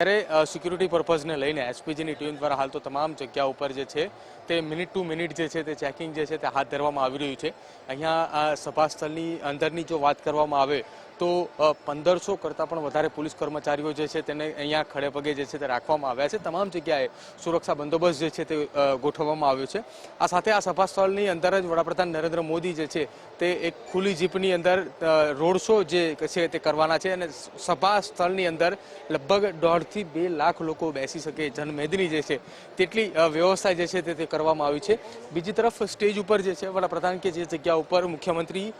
ત્યારે સિક્યુરિટી પર્પઝને લઈને એસપીજીની ટીમ દ્વારા હાલ તો તમામ જગ્યા ઉપર જે છે તે મિનિટ ટુ મિનિટ જે છે તે ચેકિંગ જે છે તે હાથ ધરવામાં આવી રહ્યું છે. અહીંયા આ સભા સ્થળની અંદરની જો વાત કરવામાં આવે તો પંદરસો કરતાં પણ વધારે પોલીસ કર્મચારીઓ જે છે તેને અહીંયા ખડે પગે જે છે તે રાખવામાં આવ્યા છે. તમામ જગ્યાએ સુરક્ષા બંદોબસ્ત જે છે તે ગોઠવવામાં આવ્યો છે. આ સાથે આ સભા સ્થળની અંદર જ વડાપ્રધાન નરેન્દ્ર મોદી જે છે તે એક ખુલ્લી જીપની અંદર રોડ શો જે છે તે કરવાના છે અને સભા સ્થળની અંદર લગભગ દોઢથી બે લાખ લોકો બેસી શકે, જનમેદની જે છે તેટલી વ્યવસ્થા જે છે તે કરવામાં આવી છે. બીજી તરફ સ્ટેજ ઉપર જે છે વડાપ્રધાન કે જે જગ્યા ઉપર મુખ્યમંત્રી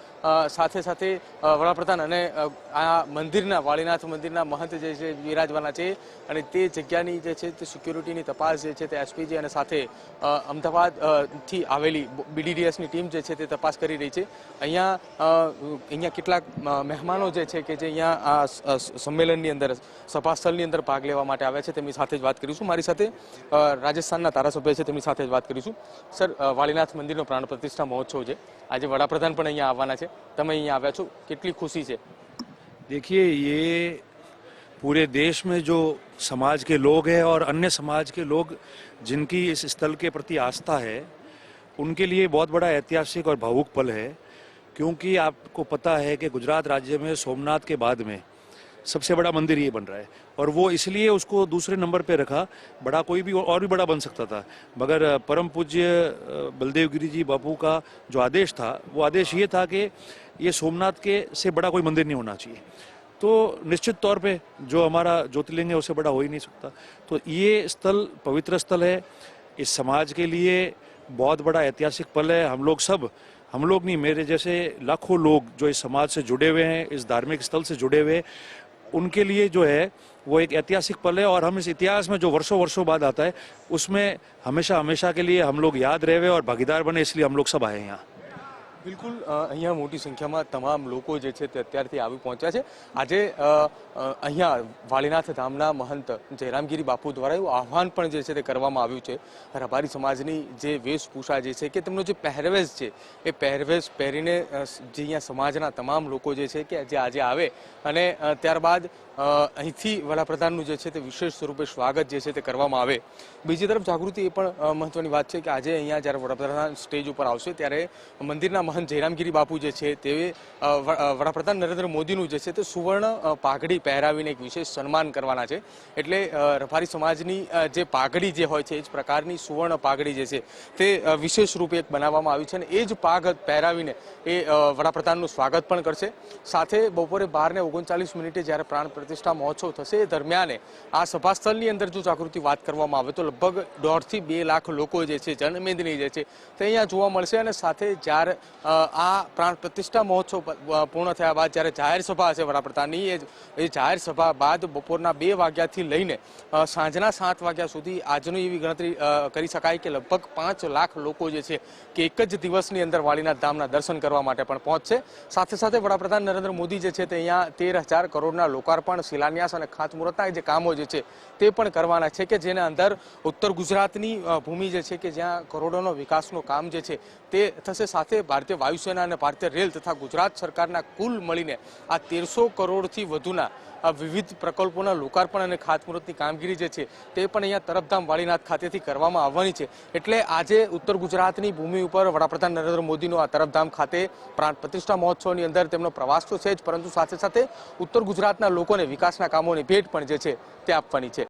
સાથે સાથે વડાપ્રધાન અને આ મંદિરના વાળીનાથ મંદિરના મહંત જે છે બિરાજવાના છે અને તે જગ્યાની જે છે તે સિક્યુરિટીની તપાસ જે છે તે એસપીજી અને સાથે અ, અમદાવાદ અ, થી આવેલી બીડીડીએસની ટીમ જે છે તે તપાસ કરી રહી છે. અહીંયા અહીંયા કેટલાક મહેમાનો જે છે કે જે અહીંયા આ સંમેલનની અંદર સભાસ્થળની અંદર ભાગ લેવા માટે આવ્યા છે તેમની સાથે જ વાત કરીશું. મારી સાથે રાજસ્થાનના ધારાસભ્ય છે તેમની સાથે જ વાત કરીશું. સર વાળીનાથ મંદિરનો પ્રાણ પ્રતિષ્ઠા મહોત્સવ છે. આજે વડાપ્રધાન પણ અહીંયા આવવાના છે. તમે અહીંયા આવ્યા છો. કેટલી ખુશી છે. देखिए, ये पूरे देश में जो समाज के लोग हैं और अन्य समाज के लोग जिनकी इस स्थल के प्रति आस्था है, उनके लिए बहुत बड़ा ऐतिहासिक और भावुक पल है। क्योंकि आपको पता है कि गुजरात राज्य में सोमनाथ के बाद में सबसे बड़ा मंदिर ये बन रहा है। और वो इसलिए उसको दूसरे नंबर पे रखा, बड़ा कोई भी और भी बड़ा बन सकता था। मगर परम पूज्य बलदेव गिरी जी बापू का जो आदेश था, वो आदेश ये था कि ये सोमनाथ के से बड़ा कोई मंदिर नहीं होना चाहिए। तो निश्चित तौर पे जो हमारा ज्योतिर्लिंग है उससे बड़ा हो ही नहीं सकता। तो ये स्थल पवित्र स्थल है। इस समाज के लिए बहुत बड़ा ऐतिहासिक पल है। हम लोग सब, हम लोग नहीं, मेरे जैसे लाखों लोग जो इस समाज से जुड़े हुए हैं, इस धार्मिक स्थल से जुड़े हुए उनके लिए जो है वो एक ऐतिहासिक पल है और हम इस इतिहास में जो वर्षों वर्षों बाद आता है उसमें हमेशा हमेशा के लिए हम लोग याद रहे हुए और भागीदार बने इसलिए हम लोग सब आए हैं यहाँ બિલકુલ અહીંયા મોટી સંખ્યામાં તમામ લોકો જે છે તે અત્યારથી આવી પહોંચ્યા છે. આજે અહીંયા વાળીનાથ ધામના મહંત જયરામગીરી બાપુ દ્વારા એવું આહવાન પણ જે છે તે કરવામાં આવ્યું છે. રબારી સમાજની જે વેશભૂષા જે છે કે તેમનો જે પહેરવેશ છે, એ પહેરવેશ પહેરીને જે અહીંયા સમાજના તમામ લોકો જે છે કે જે આજે આવે અને ત્યારબાદ અહીંથી વડાપ્રધાનનું જે છે તે વિશેષ સ્વરૂપે સ્વાગત જે છે તે કરવામાં આવે. બીજી તરફ જાગૃતિ એ પણ મહત્વની વાત છે કે આજે અહીંયા જ્યારે વડાપ્રધાન સ્ટેજ ઉપર આવશે ત્યારે મંદિરના મહંત જયરામગીરી બાપુ જે છે તે વડાપ્રધાન નરેન્દ્ર મોદીનું જે છે તે સુવર્ણ પાઘડી પહેરાવીને એક વિશેષ સન્માન કરવાના છે. એટલે રફારી સમાજની જે પાઘડી જે હોય છે એ જ પ્રકારની સુવર્ણ પાઘડી જે છે તે વિશેષ રૂપે એક બનાવવામાં આવી છે અને એ જ પાઘ પહેરાવીને એ વડાપ્રધાનનું સ્વાગત પણ કરશે. સાથે બપોરે બારને ઓગણચાલીસ મિનિટે જ્યારે પ્રાણ પ્રતિષ્ઠા મહોત્સવ થશે એ દરમિયાને આ સભાસ્થળની અંદર જો જાગૃતિ વાત કરવામાં આવે તો લગભગ દોઢથી બે લાખ લોકો જે છે જનમેદની જે છે તે અહીંયા જોવા મળશે અને સાથે જ્યારે આ પ્રાણ પ્રતિષ્ઠા મહોત્સવ પૂર્ણ થયા બાદ જ્યારે જાહેર સભા હશે વડાપ્રધાનની, એ જાહેર સભા બાદ બપોરના બે વાગ્યાથી લઈને સાંજના સાત વાગ્યા સુધી આજની એવી ગણતરી કરી શકાય કે લગભગ પાંચ લાખ લોકો જે છે કે એક જ દિવસની અંદર વાળીનાથ ધામના દર્શન કરવા માટે પણ પહોંચશે. સાથે સાથે વડાપ્રધાન નરેન્દ્ર મોદી જે છે તે અહીંયા તેર હજાર કરોડના લોકાર્પણ, શિલાન્યાસ અને ખાતમુહૂર્તના જે કામો જે છે તે પણ કરવાના છે કે જેના અંદર ઉત્તર ગુજરાતની ભૂમિ જે છે કે જ્યાં કરોડોનો વિકાસનું કામ જે છે તે થશે. સાથે ભારતીય વાયુસેના અને ભારતીય રેલ તથા ગુજરાત સરકારના કુલ મળીને આ તેરસો કરોડથી વધુના વિવિધ પ્રકલ્પોના લોકાર્પણ અને ખાતમુહૂર્તની કામગીરી જે છે તે પણ અહીંયા તરફધામ વાળીનાથ ખાતેથી કરવામાં આવવાની છે. એટલે આજે ઉત્તર ગુજરાતની ભૂમિ ઉપર વડાપ્રધાન નરેન્દ્ર મોદીનો આ તરફધામ ખાતે પ્રાણ પ્રતિષ્ઠા મહોત્સવની અંદર તેમનો પ્રવાસ તો છે જ, પરંતુ સાથે સાથે ઉત્તર ગુજરાતના લોકોને વિકાસના કામોની ભેટ પણ જે છે તે આપવાની છે.